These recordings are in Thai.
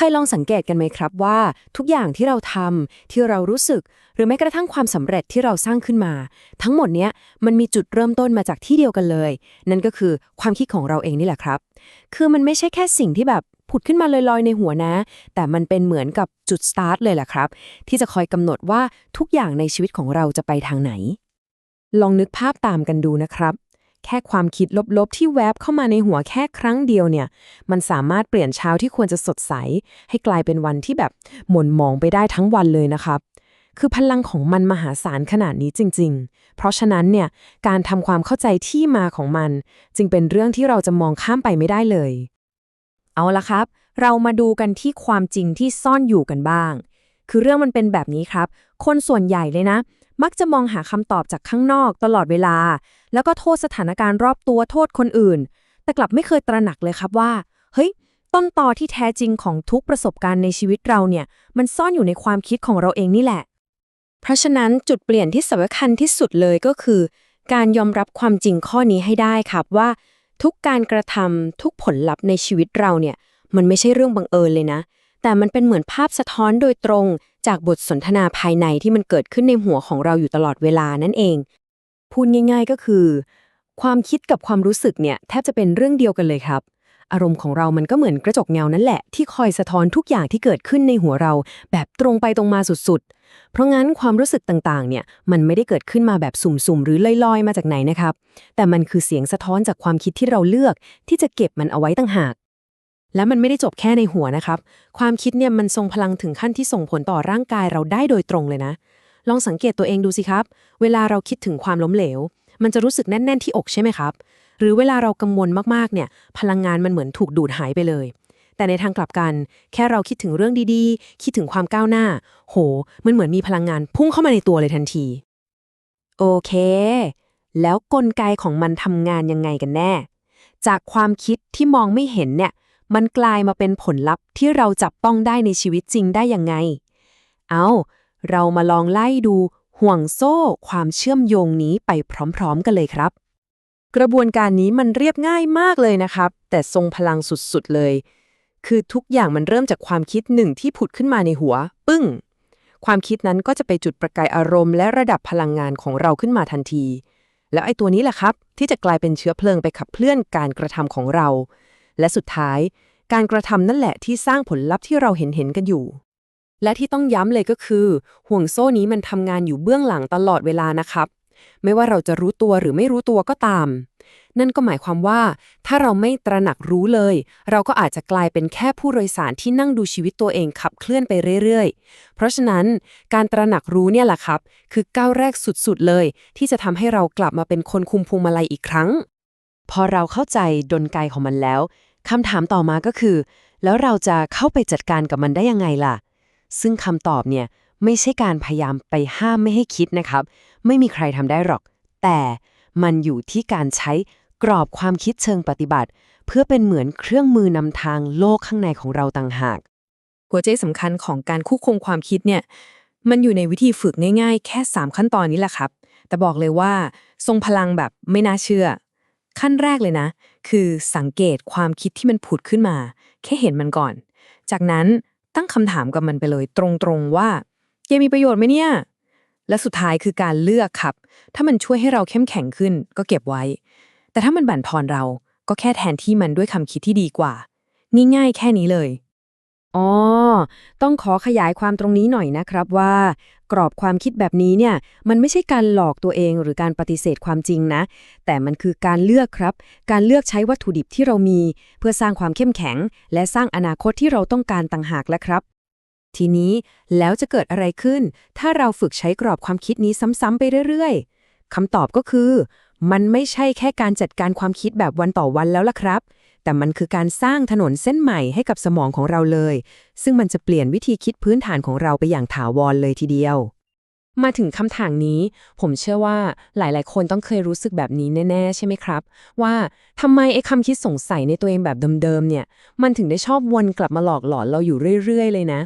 เคยลองสังเกตกันไหมครับว่า ทุกอย่างที่เราทำที่เรารู้สึก หรือแม้กระทั่งความสำเร็จที่เราสร้างขึ้นมา ทั้งหมดเนี้ยมันมีจุดเริ่มต้นมาจากที่เดียวกันเลย นั่นก็คือความคิดของเราเองนี่แหละครับ คือมันไม่ใช่แค่สิ่งที่แบบผุดขึ้นมาลอยๆในหัวนะ แต่มันเป็นเหมือนกับจุดสตาร์ทเลยแหละครับ ที่จะคอยกำหนดว่าทุกอย่างในชีวิตของเราจะไปทางไหน ลองนึกภาพตามกันดูนะครับ แค่ความคิดลบๆ ที่แวบเข้ามาในหัวแค่ครั้งเดียวเนี่ย มันสามารถเปลี่ยนเช้าที่ควรจะสดใส ให้กลายเป็นวันที่แบบหม่นหมองไปได้ทั้งวันเลยนะครับคือพลังของมันมหาศาลขนาดนี้จริง ๆ เพราะฉะนั้นเนี่ยการทำความเข้าใจที่มาของมัน จึงเป็นเรื่องที่เราจะมองข้ามไปไม่ได้เลย เอาละครับ เรามาดูกันที่ความจริงที่ซ่อนอยู่กันบ้าง คือเรื่องมันเป็นแบบนี้ครับ คนส่วนใหญ่เลยนะ มักจะมองหาคำตอบจากข้างนอกตลอดเวลา แล้วก็โทษสถานการณ์รอบตัวโทษคนอื่น แต่กลับไม่เคยตระหนักเลยครับว่า เฮ้ย ต้นตอที่แท้จริงของทุกประสบการณ์ในชีวิตเราเนี่ย มันซ่อนอยู่ในความคิดของเราเองนี่แหละ เพราะฉะนั้นจุดเปลี่ยนที่สำคัญที่สุดเลยก็คือ การยอมรับความจริงข้อนี้ให้ได้ครับว่า ทุกการกระทำทุกผลลัพธ์ในชีวิตเราเนี่ย มันไม่ใช่เรื่องบังเอิญเลยนะ แต่มันเป็นเหมือนภาพสะท้อนโดยตรงจากบทสนทนาภายในที่มันเกิดขึ้นในหัวของเราอยู่ตลอดเวลานั่นเอง พูดง่าย ๆก็คือ ความคิดกับความรู้สึกเนี่ยแทบจะเป็นเรื่องเดียวกันเลยครับ อารมณ์ของเรามันก็เหมือนกระจกเงานั่นแหละ ที่คอยสะท้อนทุกอย่างที่เกิดขึ้นในหัวเรา แบบตรงไปตรงมาสุดๆ เพราะงั้นความรู้สึกต่างๆ เนี่ยมันไม่ได้เกิดขึ้นมาแบบสุ่มๆ หรือลอยๆ มาจากไหนนะครับ แต่มันคือเสียงสะท้อนจากความคิดที่เราเลือก ที่จะเก็บมันเอาไว้ต่างหาก และมันไม่ได้จบแค่ในหัวนะครับ ความคิดเนี่ยมันทรงพลังถึงขั้นที่ส่งผลต่อร่างกายเราได้โดยตรงเลยนะ ลองสังเกตตัวเองดูสิครับ เวลาเราคิดถึงความล้มเหลว มันจะรู้สึกแน่น ๆ ที่อกใช่ไหมครับ หรือเวลาเรากังวลมากๆ เนี่ย พลังงานมันเหมือนถูกดูดหายไปเลย แต่ในทางกลับกัน แค่เราคิดถึงเรื่องดีๆ คิดถึงความก้าวหน้า โห มันเหมือนมีพลังงานพุ่งเข้ามาในตัวเลยทันที โอเค แล้วกลไกของมันทำงานยังไงกันแน่ จากความคิดที่มองไม่เห็นเนี่ย มันกลายมาเป็นผลลัพธ์ที่เราจับต้องได้ในชีวิตจริงได้ยังไง เอาเรามาลองไล่ดูห่วงโซ่ความเชื่อมโยงนี้ไปพร้อมๆกันเลยครับ กระบวนการนี้มันเรียบง่ายมากเลยนะครับ แต่ทรงพลังสุดๆเลย คือทุกอย่างมันเริ่มจากความคิดหนึ่งที่ผุดขึ้นมาในหัว ปึ้ง ความคิดนั้นก็จะไปจุดประกายอารมณ์และระดับพลังงานของเราขึ้นมาทันที แล้วไอ้ตัวนี้แหละครับ ที่จะกลายเป็นเชื้อเพลิงไปขับเคลื่อนการกระทำของเรา และสุดท้าย การกระทำนั่นแหละที่สร้างผลลัพธ์ที่เราเห็นเห็นกันอยู่ และที่ต้องย้ำเลยก็คือ ห่วงโซ่นี้มันทำงานอยู่เบื้องหลังตลอดเวลานะครับ ไม่ว่าเราจะรู้ตัวหรือไม่รู้ตัวก็ตาม นั่นก็หมายความว่า ถ้าเราไม่ตระหนักรู้เลย เราก็อาจจะกลายเป็นแค่ผู้โดยสารที่นั่งดูชีวิตตัวเองขับเคลื่อนไปเรื่อยๆ เพราะฉะนั้นการตระหนักรู้เนี่ยแหละครับ คือก้าวแรกสุดๆเลย ที่จะทำให้เรากลับมาเป็นคนคุมพวงมาลัยอีกครั้งพอเราเข้าใจดนไกของมันแล้ว คำถามต่อมาก็คือ แล้วเราจะเข้าไปจัดการกับมันได้ยังไงล่ะ ซึ่งคำตอบเนี่ยไม่ใช่การพยายามไปห้ามไม่ให้คิดนะครับ ไม่มีใครทำได้หรอก แต่มันอยู่ที่การใช้กรอบความคิดเชิงปฏิบัติ เพื่อเป็นเหมือนเครื่องมือนำทางโลกข้างในของเราต่างหาก หัวใจสำคัญของการควบคุมความคิดเนี่ยมันอยู่ในวิธีฝึกง่ายๆ แค่ 3 ขั้นตอนนี้แหละครับ แต่บอกเลยว่า ทรงพลังแบบไม่น่าเชื่อ ขั้นแรกเลยนะ คือสังเกตความคิดที่มันผุดขึ้นมา แค่เห็นมันก่อน จากนั้นตั้งคำถามกับมันไปเลย ตรงๆว่าเกมมีประโยชน์ไหมเนี่ย และสุดท้ายคือการเลือกครับ ถ้ามันช่วยให้เราเข้มแข็งขึ้น ก็เก็บไว้ แต่ถ้ามันบั่นทอนเราก็แค่แทนที่มันด้วยคำคิดที่ดีกว่า ง่ายๆ แค่นี้เลย อ๋อ ต้องขอขยายความตรงนี้หน่อยนะครับว่า กรอบความคิดแบบนี้เนี่ย มันไม่ใช่การหลอกตัวเองหรือการปฏิเสธความจริงนะ แต่มันคือการเลือกครับ การเลือกใช้วัตถุดิบที่เรามี เพื่อสร้างความเข้มแข็ง และสร้างอนาคตที่เราต้องการต่างหากแล้วครับ ทีนี้แล้วจะเกิดอะไรขึ้น ถ้าเราฝึกใช้กรอบความคิดนี้ซ้ำๆไปเรื่อยๆคำตอบก็คือ มันไม่ใช่แค่การจัดการความคิดแบบวันต่อวันแล้วล่ะครับ แต่มันคือการสร้างถนนเส้นใหม่ให้กับสมองของเราเลย ซึ่งมันจะเปลี่ยนวิธีคิดพื้นฐานของเราไปอย่างถาวรเลยทีเดียว มาถึงคำถามนี้ ผมเชื่อว่าหลายๆ คนต้องเคยรู้สึกแบบนี้แน่ ๆ ใช่ไหมครับ ว่าทำไมไอ้คำคิดสงสัยในตัวเองแบบเดิมๆเนี่ย มันถึงได้ชอบวนกลับมาหลอกหลอนเราอยู่เรื่อย ๆ เลยนะ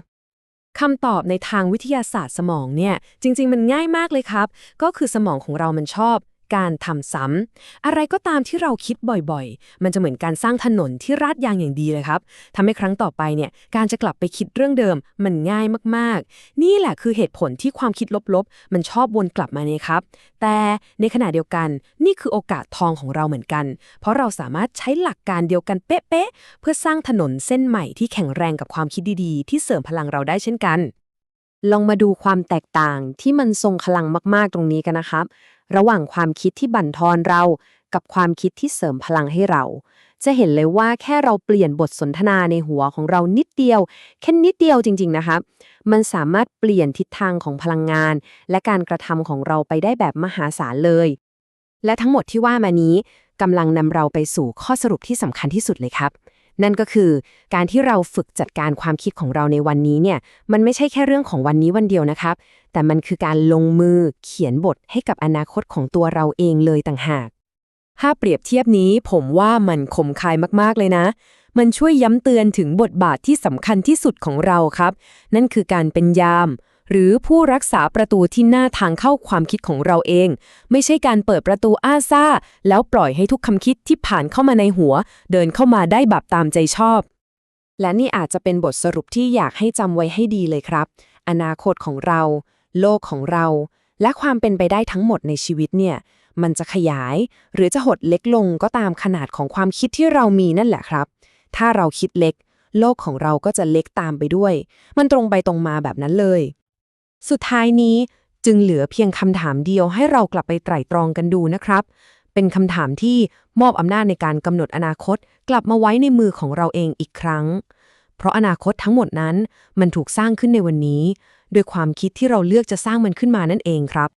คำตอบในทางวิทยาศาสตร์สมองเนี่ย จริง ๆ มันง่ายมากเลยครับ ก็คือสมองของเรามันชอบ การทำซ้ำอะไรก็ตามที่เราคิดบ่อยๆ มันจะเหมือนการสร้างถนนที่ราดยางอย่างดีเลยครับทำให้ครั้งต่อไปเนี่ยการจะกลับไปคิดเรื่องเดิม มันง่ายมากๆ นี่แหละคือเหตุผลที่ความคิดลบๆ มันชอบวนกลับมาเนี่ยครับ แต่ในขณะเดียวกันนี่คือโอกาสทองของเราเหมือนกัน เพราะเราสามารถใช้หลักการเดียวกันเป๊ะๆเพื่อสร้างถนนเส้นใหม่ที่แข็งแรงกับความคิดดีๆ ที่เสริมพลังเราได้เช่นกันลองมาดูความแตกต่างที่มันทรงพลังมาก ๆ ตรงนี้กันนะครับ ระหว่างความคิดที่บั่นทอนเรา กับความคิดที่เสริมพลังให้เรา จะเห็นเลยว่าแค่เราเปลี่ยนบทสนทนาในหัวของเรานิดเดียว แค่นิดเดียวจริง ๆ นะครับมันสามารถเปลี่ยนทิศทางของพลังงาน และการกระทำของเราไปได้แบบมหาศาลเลย และทั้งหมดที่ว่ามานี้กำลังนำเราไปสู่ข้อสรุปที่สำคัญที่สุดเลยครับ นั่นก็คือการที่เราฝึกจัดการความคิดของเราในวันนี้เนี่ย มันไม่ใช่แค่เรื่องของวันนี้วันเดียวนะครับ แต่มันคือการลงมือเขียนบทให้กับอนาคตของตัวเราเองเลยต่างหาก ถ้าเปรียบเทียบนี้ผมว่ามันคมคายมากๆเลยนะ มันช่วยย้ำเตือนถึงบทบาทที่สำคัญที่สุดของเราครับ นั่นคือการเป็นยาม หรือผู้รักษาประตูที่หน้าทางเข้าความคิดของเราเอง ไม่ใช่การเปิดประตูอ้าซ่า แล้วปล่อยให้ทุกคำคิดที่ผ่านเข้ามาในหัว เดินเข้ามาได้แบบตามใจชอบ และนี่อาจจะเป็นบทสรุปที่อยากให้จำไว้ให้ดีเลยครับ อนาคตของเรา โลกของเรา และความเป็นไปได้ทั้งหมดในชีวิตเนี่ยมันจะขยาย หรือจะหดเล็กลงก็ตามขนาดของความคิดที่เรามีนั่นแหละครับ ถ้าเราคิดเล็ก โลกของเราก็จะเล็กตามไปด้วย มันตรงไปตรงมาแบบนั้นเลย สุดท้ายนี้จึงเหลือเพียงคำถามเดียวให้เรากลับไปไตร่ตรองกันดูนะครับ เป็นคำถามที่มอบอำนาจในการกำหนดอนาคต กลับมาไว้ในมือของเราเองอีกครั้ง เพราะอนาคตทั้งหมดนั้นมันถูกสร้างขึ้นในวันนี้ ด้วยความคิดที่เราเลือกจะสร้างมันขึ้นมานั่นเองครับ